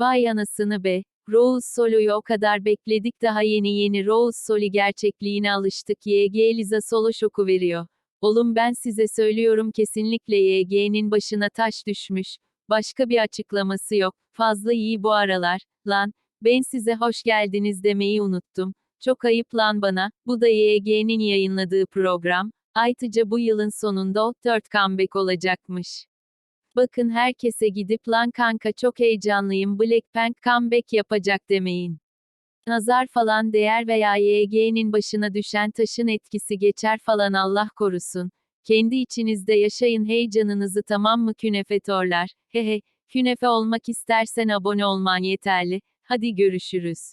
Vay anasını be. Rose Solo'yu o kadar bekledik daha yeni yeni Rose Soli gerçekliğine alıştık YG Liza Solo şoku veriyor. Oğlum ben size söylüyorum kesinlikle YG'nin başına taş düşmüş. Başka bir açıklaması yok. Fazla iyi bu aralar. Lan, ben size hoş geldiniz demeyi unuttum. Çok ayıp lan bana. Bu da YG'nin yayınladığı program. Ayrıca bu yılın sonunda o 4 comeback olacakmış. Bakın herkese gidip lan kanka çok heyecanlıyım Blackpink comeback yapacak demeyin. Nazar falan değer veya YG'nin başına düşen taşın etkisi geçer falan Allah korusun. Kendi içinizde yaşayın heyecanınızı tamam mı künefetorlar? Hehe, künefe olmak istersen abone olman yeterli. Hadi görüşürüz.